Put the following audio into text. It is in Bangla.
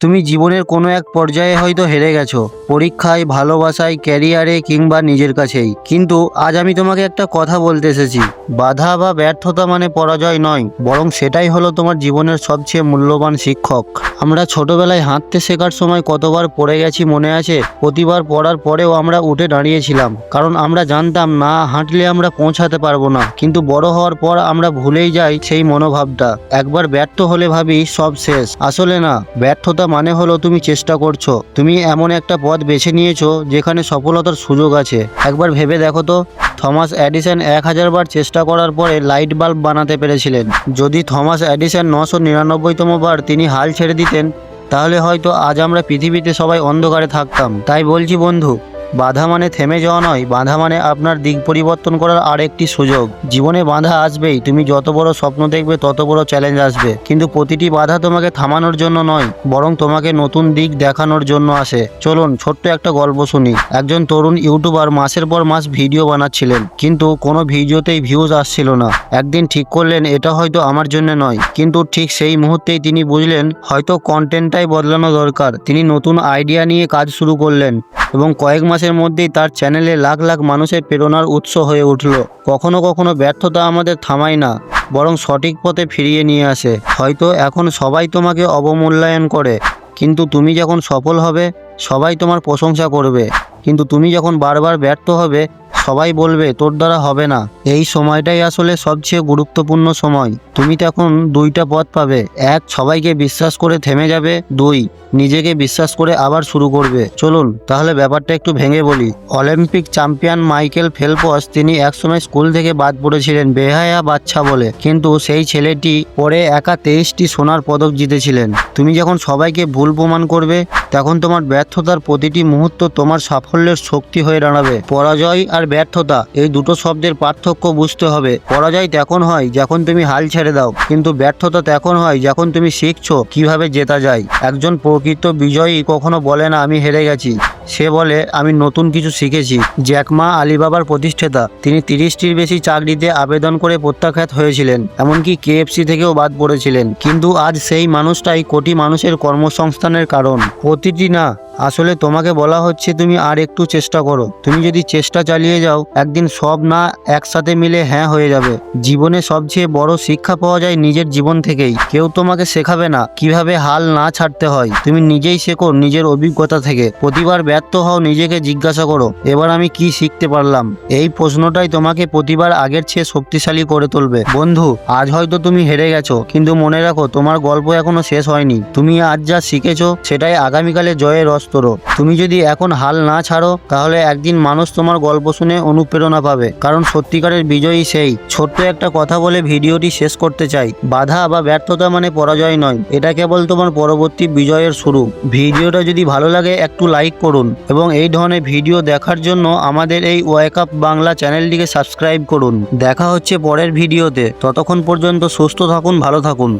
তুমি জীবনের কোনো এক পর্যায়ে হয়তো হেরে গেছো, পরীক্ষায়, ভালোবাসায়, ক্যারিয়ারে কিংবা নিজের কাছেই। কিন্তু আজ আমি তোমাকে একটা কথা বলতে এসেছি, বাধা বা ব্যর্থতা মানে পরাজয় নয়, বরং সেটাই হলো তোমার জীবনের সবচেয়ে মূল্যবান শিক্ষক। আমরা ছোটবেলায় হাঁটতে শেখার সময় কতবার পড়ে গেছি মনে আছে? প্রতিবার পড়ার পরেও আমরা উঠে দাঁড়িয়েছিলাম, কারণ আমরা জানতাম না, হাঁটলে আমরা পৌঁছাতে পারব না। কিন্তু বড় হওয়ার পর আমরা ভুলেই যাই সেই মনোভাবটা। একবার ব্যর্থ হলে ভাবি সব শেষ। আসলে না, ব্যর্থতা মানে হলো তুমি চেষ্টা করছ। তুমি এমন একটা পথ বেছে নিয়েছো যেখানে সফলতার সুযোগ আছে। একবার ভেবে দেখো তো, থমাস অ্যাডিসন এক হাজার বার চেষ্টা করার পরে লাইট বাল্ব বানাতে পেরেছিলেন। যদি থমাস অ্যাডিসন নশো নিরানব্বইতম বার তিনি হাল ছেড়ে দিতেন, তাহলে হয়তো আজ আমরা পৃথিবীতে সবাই অন্ধকারে থাকতাম। তাই বলছি বন্ধু বাধা মানে থেমে যাওয়া নয়, বাধা মানে আপনার দিক পরিবর্তন করার আরেকটি সুযোগ। জীবনে বাধা আসবেই, তুমি যত বড় স্বপ্ন দেখবে, তত বড় চ্যালেঞ্জ আসবে। কিন্তু প্রতিটি বাধা তোমাকে থামানোর জন্য নয়, বরং তোমাকে নতুন দিক দেখানোর জন্য আসে। চলুন, ছোট্ট একটা গল্প শুনি। একজন তরুণ ইউটিউবার মাসের পর মাস ভিডিও বানাচ্ছিলেন, কিন্তু কোনো ভিডিওতেই ভিউজ আসছিল না। একদিন ঠিক করলেন, এটা হয়তো আমার জন্য নয়। কিন্তু ঠিক সেই মুহূর্তেই তিনি বুঝলেন, হয়তো কন্টেন্টটাই বদলানো দরকার। তিনি নতুন আইডিয়া নিয়ে কাজ শুরু করলেন। এবং কয়েক মাসের মধ্যেই তার চ্যানেলে লাখ লাখ মানুষের প্রেরণার উৎস হয়ে উঠল। কখনো কখনো ব্যর্থতা আমাদের থামায় না, বরং সঠিক পথে ফিরিয়ে নিয়ে আসে। হয়তো এখন সবাই তোমাকে অবমূল্যায়ন করে, কিন্তু তুমি যখন সফল হবে, সবাই তোমার প্রশংসা করবে। কিন্তু তুমি যখন বারবার ব্যর্থ হবে সবাই বলবে, তোর দ্বারা হবে না। এই সময়টাই আসলে সবচেয়ে গুরুত্বপূর্ণ সময়। তুমি তখন দুইটা পথ পাবে। এক, সবাইকে বিশ্বাস করে থেমে যাবে। দুই, নিজেকে বিশ্বাস করে আবার শুরু করবে। চলুন, তাহলে ব্যাপারটা একটু ভেঙে বলি। অলিম্পিক চ্যাম্পিয়ন মাইকেল ফেলপস, তিনি একসময় স্কুল থেকে বাদ পড়েছিলেন, বেহায়া বাচ্চা বলে। কিন্তু সেই ছেলেটি পরে একা তেইশটি সোনার পদক জিতেছিলেন। তুমি যখন সবাইকে ভুল প্রমাণ করবে তখন তোমার ব্যর্থতার প্রতিটি মুহূর্ত তোমার সাফল্যের শক্তি হয়ে দাঁড়াবে। পরাজয় আর ব্যর্থতা, এই দুটো শব্দের পার্থক্য বুঝতে হবে। পরাজয় তখন হয় যখন তুমি হাল ছেড়ে দাও, কিন্তু ব্যর্থতা তখন হয় যখন তুমি শিখছো কীভাবে জেতা যায়। একজন প্রকৃত বিজয়ী কখনো বলে না, আমি হেরে গেছি। সে বলে, আমি নতুন কিছু শিখেছি জ্যাকমা আলিবাবার প্রতিষ্ঠাতা। তিনি তিরিশটির বেশি চাকরিতে আবেদন করে প্রত্যাখ্যাত হয়েছিলেন, এমনকি কেএফসি থেকেও বাদ পড়েছিলেন। কিন্তু আজ সেই মানুষটাই কোটি মানুষের কর্মসংস্থানের কারণ। প্রতিটি না আসলে তোমাকে বলা হচ্ছে তুমি আর একটু চেষ্টা করো। তুমি যদি চেষ্টা চালিয়ে যাও, একদিন সব না একসাথে মিলে হ্যাঁ হয়ে যাবে। জীবনে সবচেয়ে বড় শিক্ষা পাওয়া যায় নিজের জীবন থেকেই। কেউ তোমাকে শেখাবে না কীভাবে হাল না ছাড়তে হয়। তুমি নিজেই শেখো নিজের অভিজ্ঞতা থেকে। প্রতিবার ব্যর্থ হও নিজেকে জিজ্ঞাসা করো, এবার আমি কি শিখতে পারলাম? এই প্রশ্নটাই তোমাকে প্রতিবার আগের চেয়ে শক্তিশালী করে তুলবে। বন্ধু, আজ হয়তো তুমি হেরে গেছো, কিন্তু মনে রাখো তোমার গল্প এখনও শেষ হয়নি। তুমি আজ যা শিখেছো সেটাই আগামীকালে জয়ের অস্ত্র তুমি যদি এখন হাল না ছাড়ো, তাহলে একদিন মানুষ তোমার গল্প শুনে অনুপ্রেরণা পাবে। কারণ সত্যিকারের বিজয়ী সেই। ছোট্ট একটা কথা বলে ভিডিওটি শেষ করতে চাই। বাধা বা ব্যর্থতা মানে পরাজয় নয়। এটা কেবল তোমার পরবর্তী বিজয়ের শুরু। ভিডিওটা যদি ভালো লাগে, একটু লাইক করুন। এবং এই ধরনের ভিডিও দেখার জন্য আমাদের এই ওয়েক আপ বাংলা চ্যানেলটিকে সাবস্ক্রাইব করুন। দেখা হচ্ছে পরের ভিডিওতে। ততক্ষণ পর্যন্ত সুস্থ থাকুন, ভালো থাকুন।